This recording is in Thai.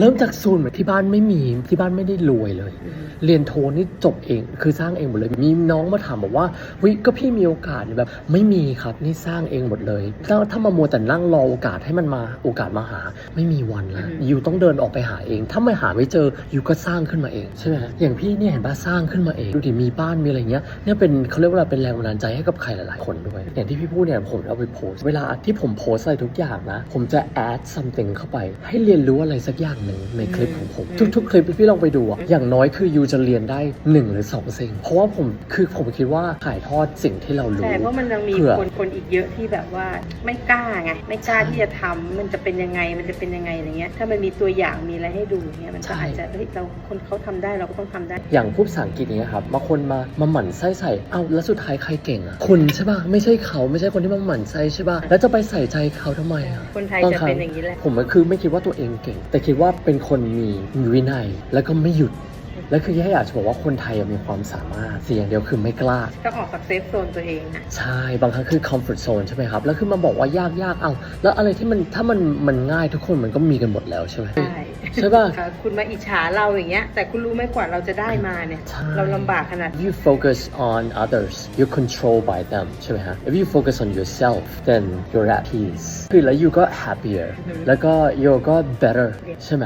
เริ่มจากศูนย์เหมือนที่บ้านไม่มีที่บ้านไม่ได้รวยเลย เรียนโทนี่จบเอง คือสร้างเองหมดเลย มีน้องมาถามบอกว่าวิก็พี่มีโอกาสแบบ ไม่มีครับนี่สร้างเองหมดเลยถ้าถ้ามามัวแต่นั่งรอโอกาสให้มันมาโอกาสมาหา ไม่มีวันแล้วยูต้องเดินออกไปหาเอง ถ้าไม่หาไม่เจอยูก็สร้างขึ้นมาเองใช่ไหมฮะอย่างพี่เนี่ยเห็นป่ะสร้างขึ้นมาเองดูดิมีบ้านมีอะไรเงี้ยเนี่ยเป็นเขาเรียกว่าอะไรเป็นแรงบันดาลใจให้กับใครหลาย ๆ คนด้วย อย่างที่พี่พูดเนี่ยผมเอาไปโพสต์เวลาที่ผมโพสต์อะไรทุกอย่างนะ ผมจะ add something เข้าไป ให้เรียนรู้อะไรสักอย่างหนึ่งในคลิปของผม ทุก ๆ คลิปที่พี่ลองไปดูอะอย่างน้อยคือยูจะเรียนได้หนึ่งหรือสองสิ่ง เพราะว่าผมคือผมคิดว่าถ่ายทอดสิ่งที่เรารู้ ใช่เพราะมันยังมีเผื่อ คนคนอีกเยอะที่แบบว่าไม่กล้าไงไม่กล้าที่จะทำมันจะเป็นยังไงมันจะเป็นยังไงอะไรเงี้ยถ้ามันมีตัวอย่างมีอะไรให้ดูเงี้ยมันก็อาจจะเฮ้ยเราคนเขาทำได้เราก็ต้องทำได้ อย่างพูดภาษาอังกฤษอย่างเงี้ยครับบางคนมามาหมั่นไส้ใส่เอ้าแล้วสุดท้ายใครเก่งอะคุณใช่ป่ะไม่ใช่เขาไม่ใช่คนที่มาหมั่นไส้ใช่ป่ะแล้วจะไปใส่ใจเขาทำไมอะ คนไทยบางจะครั้เป็นอย่างนี้แหละ ผมก็คือไม่คิดว่าตัวเองเก่ง แต่คิดว่าเป็นคนมีมีวินัย แล้วก็ไม่หยุด และคือแค่อยากจะบอกว่าคนไทยอะมีความสามารถเสียอย่างเดียวคือไม่กล้า ต้องออกจากเซฟโซนตัวเองนะใช่บางครั้งคือ comfort zone ใช่ไหมครับ แล้วคือมาบอกว่ายากยากเอาแล้วอะไรที่มันถ้ามันมันง่ายทุกคนมันก็มีกันหมดแล้วใช่ไหมใช่ใช่ป่ะค่ะคุณมาอิจฉาเราอย่างเงี้ยแต่คุณรู้ไหมกว่าเราจะได้มาเนี่ยใช่เราลำบากขนาด If you focus on others you're controlled by them ใช่ไหมฮะ If you focus on yourself then you're at peace คือแล้ว you got happier แล้วก็ you got better ใช่ไหม